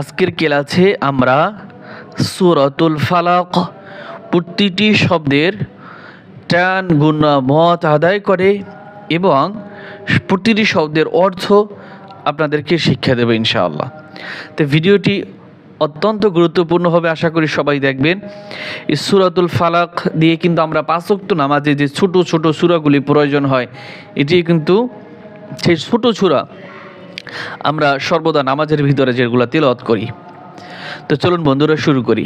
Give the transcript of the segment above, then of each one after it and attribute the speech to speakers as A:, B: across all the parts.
A: আজকের ক্লাসে আমরা সুরাতুল ফালাক প্রতিটি শব্দের টান, গুণ, মত আদায় করে এবং প্রতিটি শব্দের অর্থ আপনাদেরকে শিক্ষা দেবে ইনশাআল্লাহ। তো ভিডিওটি অত্যন্ত গুরুত্বপূর্ণভাবে আশা করি সবাই দেখবেন। এই সুরাতুল ফালাক দিয়ে কিন্তু আমরা পাঁচক্ত নামাজে যে ছোট ছোট সুরাগুলি প্রয়োজন হয় এটি কিন্তু সেই ছোট সুরা আমরা সর্বদা নামাজের ভিতরে যেগুলো তেলাওয়াত করি তো চলুন বন্ধুরা শুরু করি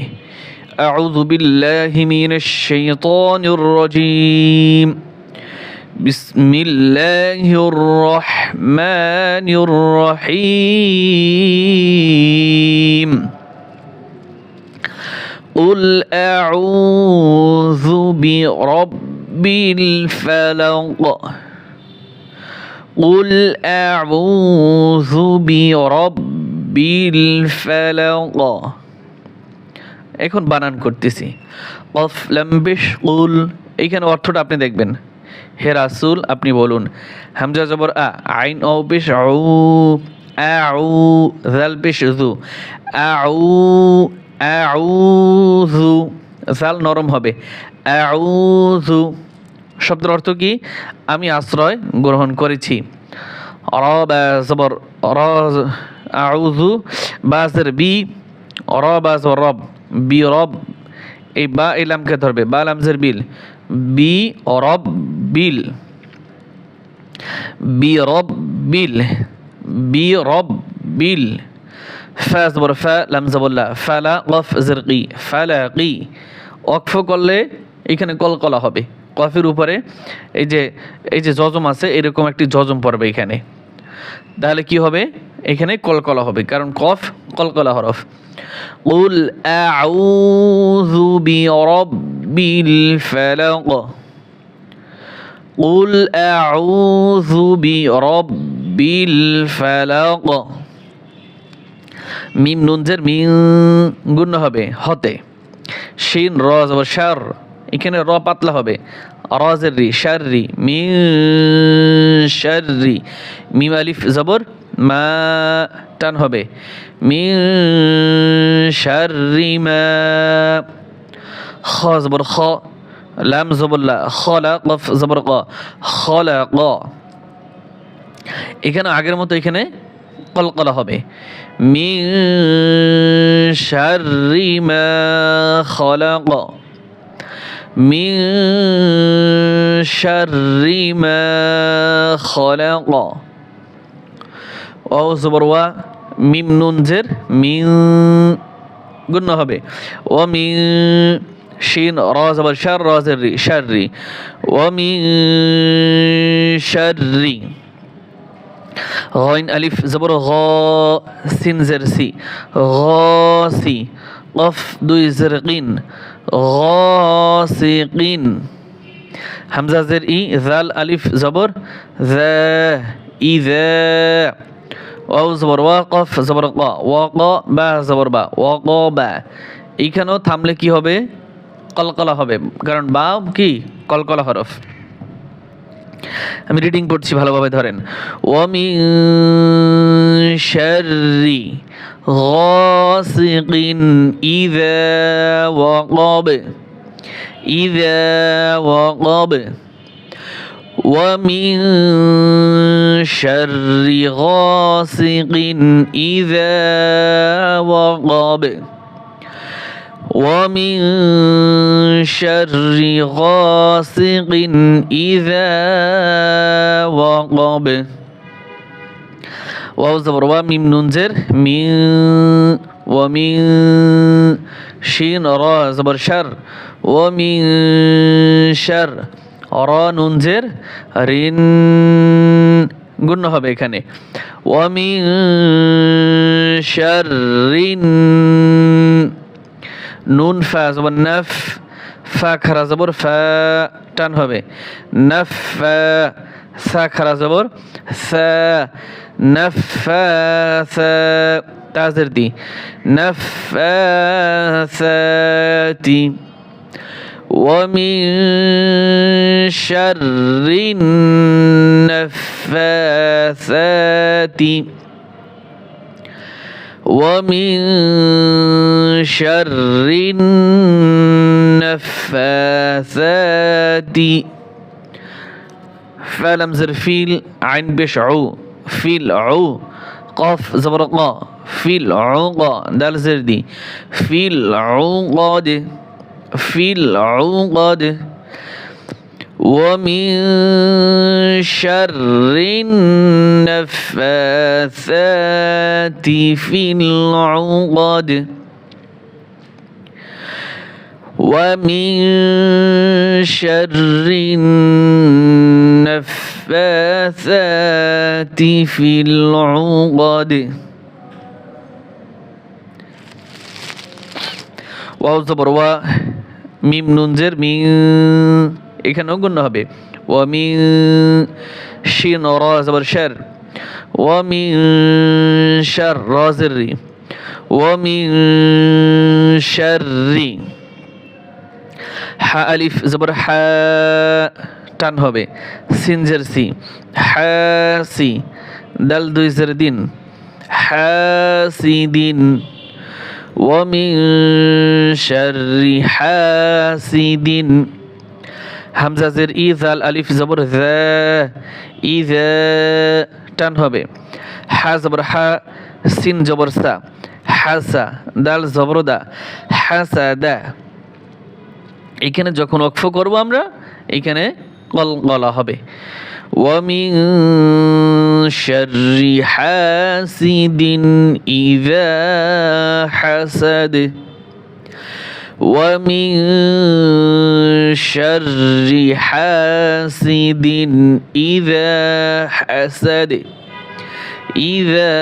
A: أعوذ بالله من الشيطان الرجيم بسم الله الرحمن الرحيم قل أعوذ برب الفلق قل أعوذ برب الفلق এখন বানান করতেছি কফ লাম্বিশ কুল এইখানে অর্থটা আপনি দেখবেন হে রাসুল আপনি বলুন হামজা জবর আ আইন ও বিশ আউ আউ জাল বিশ জু আউ আউযু জাল নরম হবে আউযু শব্দের অর্থ কি? আমি আশ্রয় গ্রহণ করেছি। রব জবর র আউযু বাজের বি রবাজ রব, বি রব, এই বা ইলামকে ধরবে। বা লামজের বিল, বি রব বিল, বি রব বিল, বি রব বিল, ফা জবর ফা, লাম জবল্লা ফালা কফ জিরকি ফালাকি অক্ফ করলে এখানে কলকলা হবে। কফের উপরে এই যে এই যে জজম আছে, এরকম একটি জজম পড়বে এখানে। তাহলে কি হবে? এখানে কলকলা হবে, কারণ কফ কলকলা হরফ। উল আউযু বিরব্বিল ফালাক। উল আউযু বিরব্বিল ফালাক। মিম, নুনজের মিন গুণ হবে হতে। শিন, র, জবর, শার। এখানে র পাতলা হবে। রজের রি শার রি মিন শাররি। মিম আলিফ জবর, মা টান হবে। মিন শাররি মা। খ জবর খ, লাম জবল্লা খলা কফ জবর ক খলা ক। এখানে আগের মতো এখানে কলকলা হবে। মিন শাররি মা খলাক মিন শাররি মা খলাক ও জবর ওয়া মিম নুন জের মিন গুণ হবে ও মিন শিন র জবর শার র জের রি শাররি ও মিন শাররি غين ألف زبر غا سين زرسي غاسي কফ দুই জের কিন গিন হামজা ই জাল আলিফ জবর ই জবর ওয়া কফ জবর ক ওয়া ক বা জবর বা ওয়া ক বা এইখানেও থামলে কি হবে? কলকলা হবে। কারণ বা কি? কলকলা হরফ। আমি রিডিং করছি ভালোভাবে ধরেন। ওয়ামি শাররি। غاسق إذا وقب. إذا وقب. ومن شر غاسق إذا وقب. ومن شر غاسق إذا وقب. ওয়াও জবরওয়া মিম নুনজের মি ওয়ামি শিন, র জবর, শার ওয়ামি শার, র নুনজের রিন, গুণ হবে এখানে। ওয়ামি শারিন নুন ফা জবর, নাফ ফা, খারা জবর, ফা, টান হবে। নাফ ফা ساكرا زبر ثا نفاثا تازر دي نفاثاتي ومن شر النفاثات ومن شر النفاثات فلم زر فيل عين بشعو فيل عو. قاف زبر قا. فيل عقا دال زر دي. فيل عقاد فيل ومن شر النفاثات في العقد ومن شر النفاثات في العقد ওয়াও জবর ওয়া মিম নুন জের মি এখানেও গুণ হবে ওয়া মি শিন র জবর শের ওয়া মি শার র জের রি ওয়া মি শাররি হা আলিফ জবর হা টান হবে সিন জের সি হা সি দাল দুই জের দিন হা সি দিন ومن شر حاسد হামজা জের ইজাল আলিফ জবর যা ইজা টান হবে হা জবর হা সিন জবর সা হাসা দাল জবর দা হাসা দা এখানে যখন অক্ষ করব আমরা এখানে কল গলা হবে ومن شر حاسد إذا حسد ومن شر حاسد إذا حسد إذا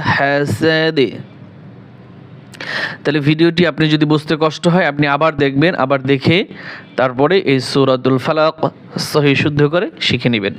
A: حسد তাহলে ভিডিওটি আপনি যদি বুঝতে কষ্ট হয়, আপনি আবার দেখবেন, আবার দেখে তারপরে এই সৌরাতুল ফালাক সহি শুদ্ধ করে শিখে নেবেন।